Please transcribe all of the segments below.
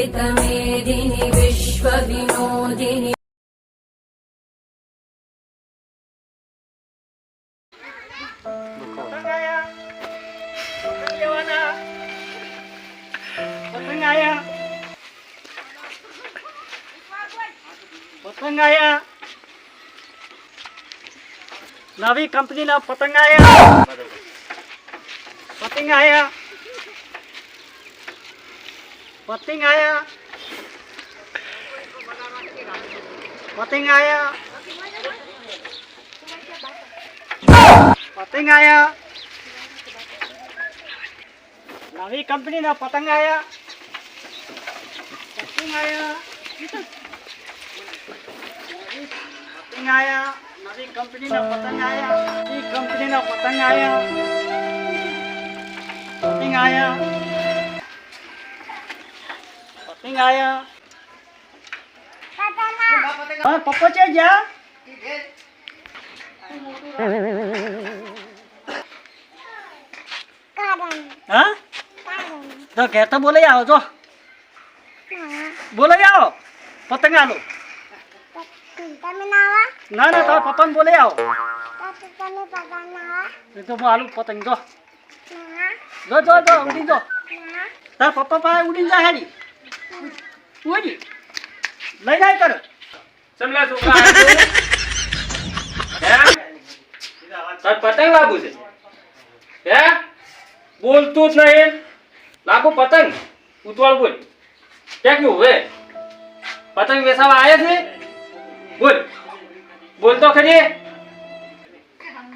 वेदमेदिनि विश्वविनोदिनि પતંગ આયા પતંગ લેવાના પતંગ આયા પતંગ આયા નવી કંપનીના પતંગ આયા પતંગ આયા પતંગ આયા પતંગ આયા પતંગ આયા નવી કંપનીના પતંગ આયા પતંગ આયા પતંગ આયા નવી કંપનીના પતંગ આયા નવી કંપનીના પતંગ આયા પતંગ આયા આયા. હા પપ્પા છે ગયા? હા? તો ઘેર તો બોલાઈ આવો જો. બોલાઈ આવો. પતંગ આલો. ના ના તારા પપ્પાને બોલાઈ આવો. તો હું આલુ પતંગ જો. જો જો જો ઉડી જો. તારા પપ્પા પાસે ઉડી જા હેડી ઉડી લઈ જાય કર સમલા છોકરા? હે? તાર પતંગ લાગુ છે. હે? બોલતું જ નહીં. લાગુ પતંગ? ઉતવાળ બોલ. ક્યાં ગયું? હવે પતંગ વેસાવા આવ્યા છે? બોલ. બોલતો ખરી?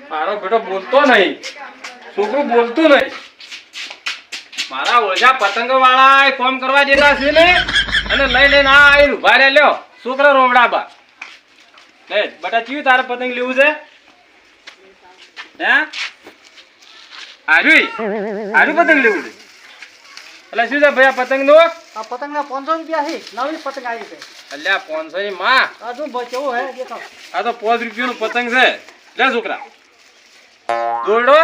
મારો બેટો, બોલતો નહીં. છોકરું બોલતું નહીં. મારા ઓળખા પતંગ વાળા કોમ કરવા જેતા છે ને? અને લઈ લઈને આ આવીને ઊભા રે લ્યો છોકરા રોવડા બા. લે બટા ચિયું તારે પતંગ લેવું છે? હે? આર્યું આર્યું પતંગ લેવું છે? એટલે શું છે ભાઈ આ પતંગ નો આ પતંગના પાંચસો રૂપિયા છે. નવી પતંગ આવી છે. અલ્યા પાંચસો ની માં. આ શું કેવું હે દેખાવ. આ તો પાંચ રૂપિયાનું પતંગ છે. લે છોકરા. દોરડો.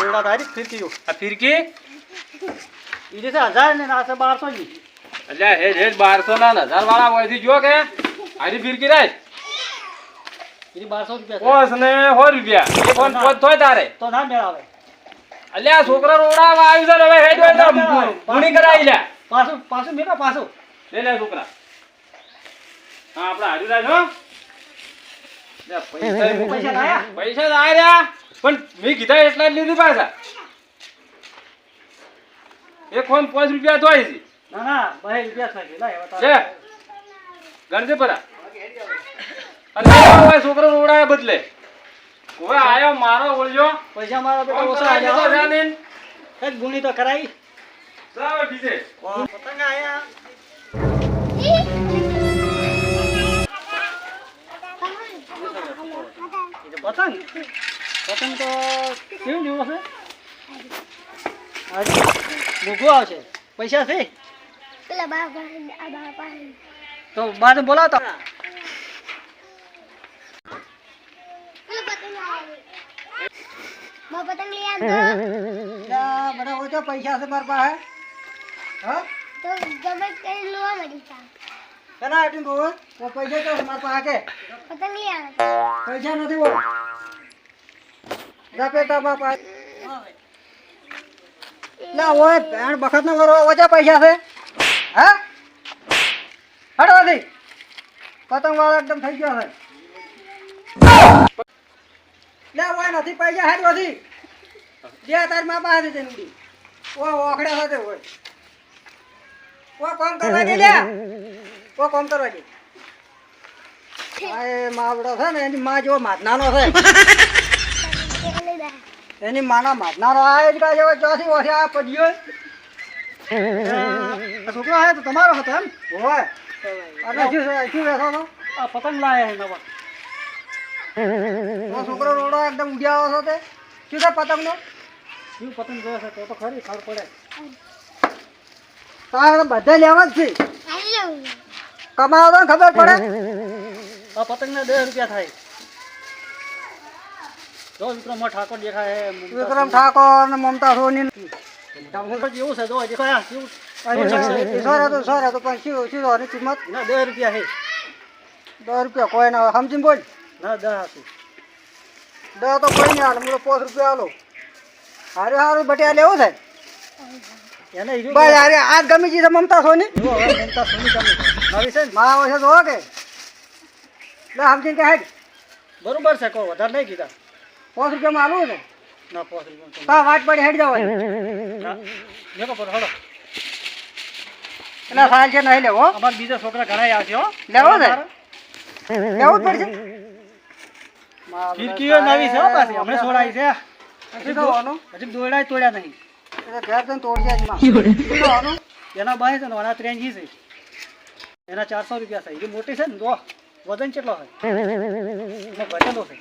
ઓરડા તારી ફિરકી આ ફિરકી? એ છે હજાર ને આ છે બારસો ની અલ્યા હેડ હેડ બારસો ના ને હજાર વાળા હોયથી જો કે આરી ફિરકી રાખ એ બારસો રૂપિયા છે. ને સો રૂપિયા. એ કોણ પોચ થોય તારે. તો ના મેળાવે. અલ્યા છોકરા રોડાવા આવ્યું છે હવે હેડ હોય પૂણી કરાવી લે. પાછું પાછું મેળા પાછું. લે લે છોકરા. હા આપણે હાજર રાખ હો. પૈસા પૈસા લાયા? પૈસા તો પણ મેં કીધા એટલા જ લીધી પાછા. એક ફોન પાંચ રૂપિયા તો આવી ના ના બે રૂપિયા છે. હવે લે તારે. ગણજે પરા અને છોકરો રોડાય બદલે. હવે આયો મારો ઓળજો પૈસા મારા બેટા ઓછા કરાવી દેતો એક ગુણી તો કરાવી જાઓ ડીજે. પતંગ આયા. પતંગ? પતંગ તો કેવું જેવું આજે મોઘું આવશે. પૈસા છે? તો બોલાવતા. પતંગ લઈ આવતો આ બધા ઓછા પૈસા છે મારા પાસે. હા? તો ગમે તે જા કેના તો પૈસા. તો મારા પાસે. કે પતંગ લઈ આવતો પૈસા નથી બોલ. જા બાપા લા ઓય ભેણ બખત નો કરો, ઓછા પૈસા છે. હા? હડવાથી પતંગ વાળો એકદમ થઈ ગયો છે. લે, ઓય, નથી પૈસા હડવાથી બે તારમાં પાસે છે નુડી. ઓ ઓખડે સાથે હોય ઓ કોમ કરવા દે લે. ઓ કોમ કરવા દે આ માવડો છે ને, એની માં જેવો માધનાનો છે. એની માના મારનારો આ જ કાજે ચોથી વર્ષે આ પડ્યો છોકરો આવે તો તમારો હતો એમ? હોય અને શું શું બેસો તો આ પતંગ લાયા છે નવા. છોકરો રોડો એકદમ ઉગ્યા આવો છો તે. શું છે પતંગનો? શું પતંગ જોયો છે? તો તો ખરી ખબર પડે. તારે બધા લેવા જ છે. કમાવો તો ખબર પડે. આ પતંગના દસ રૂપિયા થાય. જો ઠાકોર દેખાય વિક્રમ ઠાકોર ને મમતા સોની જેવું છે જો દેખાય કેવું ઈશ્વર હતું ઈશ્વર હતું પણ આની કિંમત? ના દસ રૂપિયા છે. દસ રૂપિયા કોઈ ના સમજીને બોલ. ના દસ હતું દસ તો કોઈ નહીં હાલ હું પોસ રૂપિયા હાલો હારું હારું બટિયા લેવું એને બસ અરે આજ ગમી જશે મમતા સોની? મમતા સોની ગમે છે. નવી છે મારા જોવો કે? સમજીને બરોબર છે કો વધારે નહીં કીધા. પાંચ રૂપિયામાં હાલવું છે ના? પાંચ રૂપિયા હા વાટ પડી હેડ જવાય. ના પર એટલે છે નહીં લેવો. અમારા બીજા છોકરા ઘણા આવશે હો. લેવો ને? લેવું જ પડશે. ફિરકીઓ નવી છે પાછી. હમણાં છોડાઈ છે. હજી દોયડા તોડ્યા નહીં. એટલે ઘેર તોડશે એના બાય છે ને આના ત્રેંજી છે. એના ચારસો રૂપિયા છે. એ મોટી છે ને દો વજન કેટલો થાય એનો ઘટેલો છે?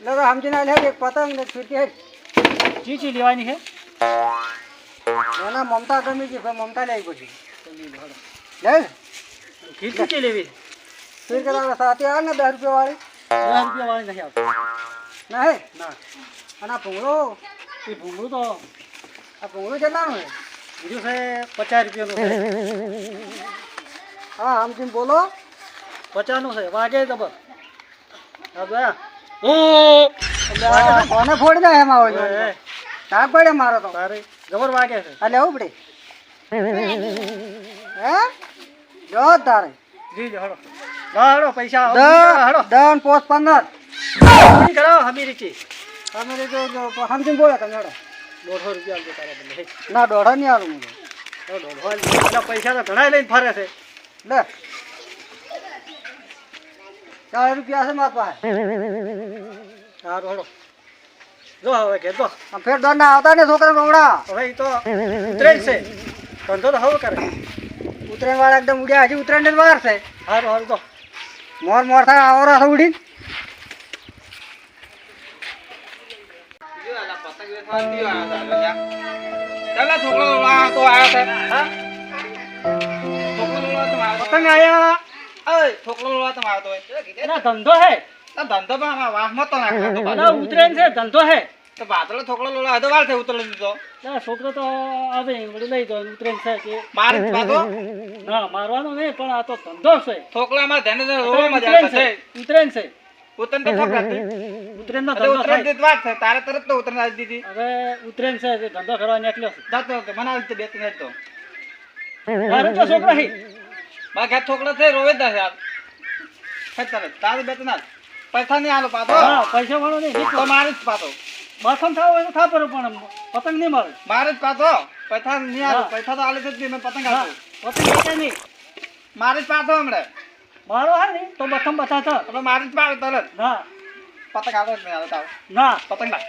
એટલે તો સમજીને લે એક પતંગ ને છૂટી હેડ ચી ચી લેવાની છે? એના મમતા ગમી છે પણ મમતા લઈ પછી લો. લે ફિરકી ચી લેવી? ફીરકી કરાવે સાથે આવે ને દસ રૂપિયા વાળી? દસ રૂપિયા વાળી નહીં આવતી. નહીં ના. અને આ ભૂંગળો? એ ભૂંગળું તો આ ભૂંગળું કેટલાનું છે બીજું છે પચાસ રૂપિયાનું. હા સમજીને બોલો. પચાસનું છે વાગે જબર હા આ કોને ફોડ દે એમાં હોય ના પડે મારો તો. જબર વાગે છે. અલે ઉપડી. પડે હે? જો તારે. જી જો હળો. હા હળો પૈસા હળો દસ પોસ્ટ પંદર. હમી કરો હમી રીચી. તમે તો જો સમજીને બોલો તમે હેડો. દોઢો રૂપિયા આપજો તારા બદલે ના દોઢો નહીં આલું મને. પેલા પૈસા તો ઘણા લઈને ફરે છે. લે. ચાર રૂપિયા છે મારા પાસે. સારું હળો જો હવે કે જો. આમ ફેર દોડ ના આવતા ને છોકરા રોવડા હવે ઈ તો ઉતરે જ છે. ધંધો તો હવે કરે. ઉત્તરાયણ વાળા એકદમ ઉડ્યા હજી ઉત્તરાયણ ને વાર છે. સારું સારું તો મોર મોર થાય આવરા છે. ઉડી પતંગ આયા એના ધંધો હે ના ઉતરેન છે ધંધો હે ના છોકરો તો આવે લઈ જાય ઉતરે છે કે ના મારવાનો નહીં પણ આ તો ધંધો છે ઉતરેન છે ઉતરેન છે ઉતરેન નો ધંધો થાય તારે તરત તો ઉતરણ આવી દીધી હવે ઉતરેન છે તે ધંધો કરવા નીકળ્યો છે જાતો મને આવી બે ત્રણ તો તો છોકરા હે ઘર છોકરા થઈ રોવે દસ યાર હે તારે તારે બે ત્રણ પૈસા નહીં આલો પાતો પૈસા વાળો નહીં તો મારે જ પાતો બસન થાવ હોય તો થા પર પણ પતંગ નહીં મારે. મારે જ પાતો પૈસા નહીં આલો. પૈસા તો આલે જ નહીં મેં પતંગ આપું. પતંગ વેચાય નહીં. મારે જ પાતો હમણે. મારો હે ને તો બસમ બતાતા તો મારે જ પાડો તરત. ના પતંગ આવતો નહીં આલો તાવ ના. પતંગ ના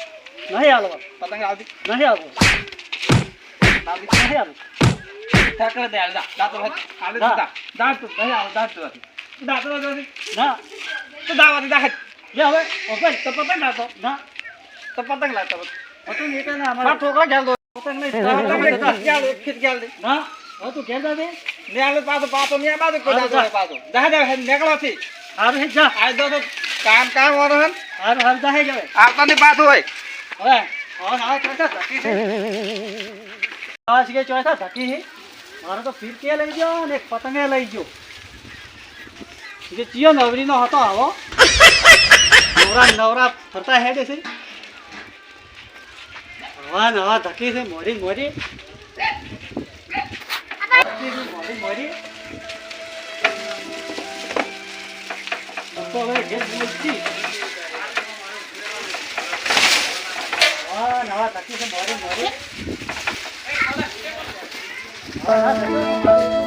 નહીં હાલવા પતંગ આવતી નહીં આવતી નહીં હાલવું ઠેકડે દે આલે દા દાતો આલે દાતા દાતો દાત તો દાતો દાતો નથી ના તો દાવાથી દા લે હવે ઓપન તો પતંગ નાખો ના તો પતંગ ને એટલે ના મારા અમારે છોકરા ઘેર દો પતંગ નહીં પતંગ પતંગ ક્યાં લે ખીચ ક્યાં લે ના હવે તું ઘેર દે ને આલે પાતો પાતો ને બાજુ કો દાતો પાતો પાછો દા દા નીકળો થી હારું હે જા આ દો તો કામ કામ વાળો હે હારું હારું જા હે જ હવે આવતા હોય હવે હવે હવે ચોથા ધકી છે આ કે ચોથા ધકી છે મારે તો ફિરકી લઈ ગયો ને પતંગે લઈ ગયો જે ચિયો નવરીનો હતો આવો. નવરા નવરા ફરતા હેડે છે. હવા નવા ધકી છે, મોરી મોરી. મોરી મોરી. તો હવે નવા ધકી છે, મોરી મોડી હા, હા, ધકી.